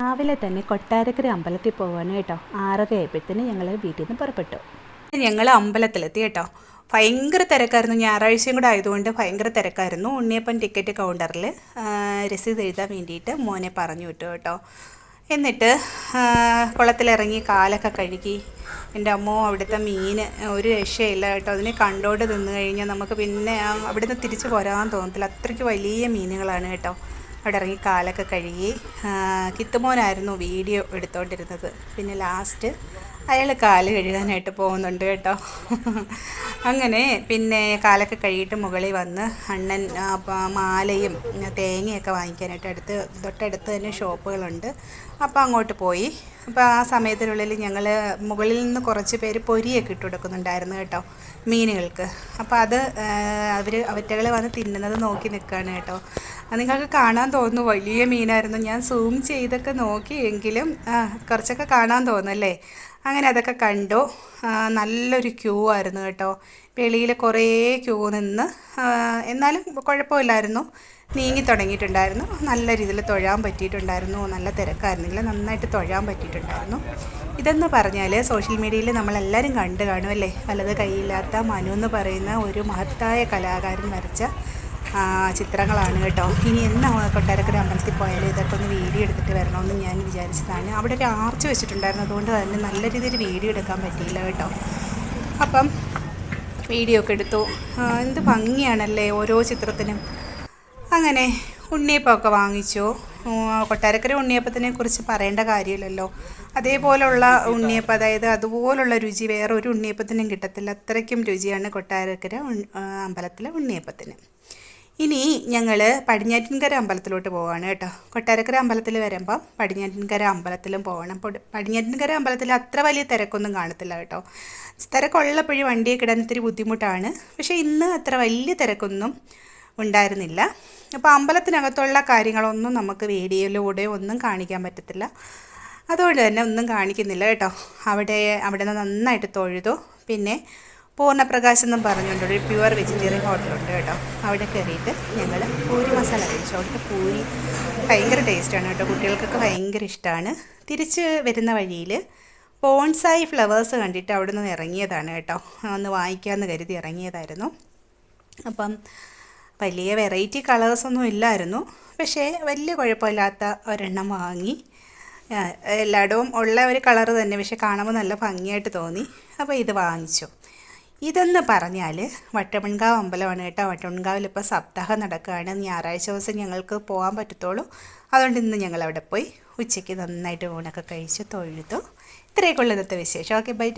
രാവിലെ തന്നെ കൊട്ടാരക്കര അമ്പലത്തിൽ പോവാനായിട്ടോ കേട്ടോ. ആറര ആയപ്പോഴത്തേന് ഞങ്ങൾ വീട്ടിൽ നിന്ന് പുറപ്പെട്ടു. ഞങ്ങൾ അമ്പലത്തിലെത്തി കേട്ടോ. ഭയങ്കര തിരക്കായിരുന്നു. ഞായറാഴ്ചയും കൂടെ ആയതുകൊണ്ട് ഭയങ്കര തിരക്കായിരുന്നു. ഉണ്ണിയപ്പൻ ടിക്കറ്റ് കൗണ്ടറിൽ രസീത് എഴുതാൻ വേണ്ടിയിട്ട് മോനെ പറഞ്ഞു വിട്ടു കേട്ടോ. എന്നിട്ട് കുളത്തിലിറങ്ങി കാലൊക്കെ കഴുകി എന്റെ അമ്മോ അവിടുത്തെ മീൻ ഒരു രക്ഷയില്ല കേട്ടോ. അതിനെ കണ്ടോണ്ട് നിന്ന് കഴിഞ്ഞാൽ നമുക്ക് പിന്നെ അവിടുന്ന് തിരിച്ചു പോരാൻ തോന്നത്തില്ല. അത്രയ്ക്ക് വലിയ മീനുകളാണ് കേട്ടോ. അവിടെ ഇറങ്ങി കാലൊക്കെ കഴുകി കിത്തുമോനായിരുന്നു വീഡിയോ എടുത്തുകൊണ്ടിരുന്നത് പിന്നെ ലാസ്റ്റ് അയാൾ കാൽ കഴുകാനായിട്ട് പോകുന്നുണ്ട് കേട്ടോ. അങ്ങനെ പിന്നെ കാലൊക്കെ കഴുകിയിട്ട് മുകളിൽ വന്ന് അണ്ണൻ മാലയും തേങ്ങയൊക്കെ വാങ്ങിക്കാനായിട്ട് അടുത്ത് തൊട്ടടുത്ത് തന്നെ ഷോപ്പുകളുണ്ട്. അപ്പോൾ അങ്ങോട്ട് പോയി. അപ്പോൾ ആ സമയത്തിനുള്ളിൽ ഞങ്ങൾ മുകളിൽ നിന്ന് കുറച്ച് പേര് പൊരിയൊക്കെ ഇട്ട് കൊടുക്കുന്നുണ്ടായിരുന്നു കേട്ടോ മീനുകൾക്ക്. അപ്പോൾ അത് അവർ അവറ്റകൾ വന്ന് തിന്നുന്നത് നോക്കി നിൽക്കുകയാണ് കേട്ടോ. നിങ്ങൾക്ക് കാണാൻ തോന്നുന്നു വലിയ മീനായിരുന്നു. ഞാൻ സൂം ചെയ്തൊക്കെ നോക്കിയെങ്കിലും കുറച്ചൊക്കെ കാണാൻ തോന്നുന്നല്ലേ അങ്ങനെ അതൊക്കെ കണ്ടു. നല്ലൊരു ക്യൂ ആയിരുന്നു കേട്ടോ. വെളിയിൽ കുറേ ക്യൂ നിന്ന് എന്നാലും കുഴപ്പമില്ലായിരുന്നു. നീങ്ങി തുടങ്ങിയിട്ടുണ്ടായിരുന്നു. നല്ല രീതിയിൽ തൊഴാൻ പറ്റിയിട്ടുണ്ടായിരുന്നു. നല്ല തിരക്കായിരുന്നില്ല നന്നായിട്ട് തൊഴാൻ പറ്റിയിട്ടുണ്ടായിരുന്നു. ഇതെന്ന് പറഞ്ഞാൽ സോഷ്യൽ മീഡിയയിൽ നമ്മളെല്ലാവരും കണ്ടു കാണുമല്ലേ വലത് കൈയില്ലാത്ത മനു എന്ന് പറയുന്ന ഒരു മഹത്തായ കലാകാരൻ വരച്ച ചിത്രങ്ങളാണ് കേട്ടോ. ഇനി എന്നാ കൊട്ടാരക്കര അമ്പലത്തിൽ പോയാലും ഇതൊക്കെ ഒന്ന് വീഡിയോ എടുത്തിട്ട് വരണമെന്ന് ഞാൻ വിചാരിച്ചതാണ്. അവിടെ ഒരു ആർച്ച് വെച്ചിട്ടുണ്ടായിരുന്നു. അതുകൊണ്ട് തന്നെ നല്ല രീതിയിൽ വീഡിയോ എടുക്കാൻ പറ്റിയില്ല കേട്ടോ. അപ്പം വീഡിയോ ഒക്കെ എടുത്തു. എന്ത് ഭംഗിയാണല്ലേ ഓരോ ചിത്രത്തിനും. അങ്ങനെ ഉണ്ണിയപ്പമൊക്കെ വാങ്ങിച്ചു. കൊട്ടാരക്കര ഉണ്ണിയപ്പത്തിനെ കുറിച്ച് പറയേണ്ട കാര്യമില്ലല്ലോ. അതേപോലുള്ള ഉണ്ണിയപ്പം അതായത് അതുപോലുള്ള രുചി വേറെ ഒരു ഉണ്ണിയപ്പത്തിനും കിട്ടത്തില്ല. അത്രയ്ക്കും രുചിയാണ് കൊട്ടാരക്കര അമ്പലത്തിലെ ഉണ്ണിയപ്പത്തിന്. ഇനി ഞങ്ങൾ പടിഞ്ഞാറ്റിൻകര അമ്പലത്തിലോട്ട് പോവാണ് കേട്ടോ. കൊട്ടാരക്കര അമ്പലത്തിൽ വരുമ്പോൾ പടിഞ്ഞാറ്റിൻകര അമ്പലത്തിലും പോകണം പൊടി- പടിഞ്ഞാറ്റിൻകര അമ്പലത്തിൽ അത്ര വലിയ തിരക്കൊന്നും കാണത്തില്ല കേട്ടോ. തിരക്കുള്ളപ്പോഴും വണ്ടിയൊക്കെ ഇടാൻ ഇത്തിരി ബുദ്ധിമുട്ടാണ്. പക്ഷേ ഇന്ന് അത്ര വലിയ തിരക്കൊന്നും ഉണ്ടായിരുന്നില്ല. അപ്പോൾ അമ്പലത്തിനകത്തുള്ള കാര്യങ്ങളൊന്നും നമുക്ക് വീഡിയോയിലൂടെ ഒന്നും കാണിക്കാൻ പറ്റത്തില്ല. അതുകൊണ്ട് തന്നെ ഒന്നും കാണിക്കുന്നില്ല കേട്ടോ. അവിടെ അവിടെ നിന്ന് നന്നായിട്ട് തൊഴുതു. പിന്നെ പൂർണപ്രകാശ് എന്നും പറഞ്ഞുകൊണ്ട് ഒരു പ്യുവർ വെജിറ്റേറിയൻ ഹോട്ടലുണ്ട് കേട്ടോ. അവിടെ കയറിയിട്ട് ഞങ്ങൾ പൂരി മസാല കഴിച്ചു. അവിടുത്തെ പൂരി ഭയങ്കര ടേസ്റ്റാണ് കേട്ടോ. കുട്ടികൾക്കൊക്കെ ഭയങ്കര ഇഷ്ടമാണ് തിരിച്ച് വരുന്ന വഴിയിൽ ബോൺസായി ഫ്ലവേഴ്സ് കണ്ടിട്ട് അവിടെ നിന്ന് ഇറങ്ങിയതാണ് കേട്ടോ. ഒന്ന് വാങ്ങിക്കാമെന്ന് കരുതി ഇറങ്ങിയതായിരുന്നു. അപ്പം വലിയ വെറൈറ്റി കളേഴ്സൊന്നും ഇല്ലായിരുന്നു. പക്ഷേ വലിയ കുഴപ്പമില്ലാത്ത ഒരെണ്ണം വാങ്ങി. എല്ലായിടവും ഉള്ള ഒരു കളറ് തന്നെ. പക്ഷെ കാണുമ്പോൾ നല്ല ഭംഗിയായിട്ട് തോന്നി. അപ്പോൾ ഇത് വാങ്ങിച്ചു. ഇതെന്ന് പറഞ്ഞാൽ വട്ടമൺകാവ് അമ്പലമാണ് കേട്ടോ. വട്ടമൺകാവിൽ ഇപ്പോൾ സപ്താഹം നടക്കുകയാണ്. ഞായറാഴ്ച ദിവസം ഞങ്ങൾക്ക് പോകാൻ പറ്റത്തുള്ളൂ. അതുകൊണ്ട് ഇന്ന് ഞങ്ങൾ അവിടെ പോയി ഉച്ചയ്ക്ക് നന്നായിട്ട് ഊണൊക്കെ കഴിച്ച് തൊഴുതു. ഇത്രയൊക്കെ ഉള്ള വിശേഷം. Okay bye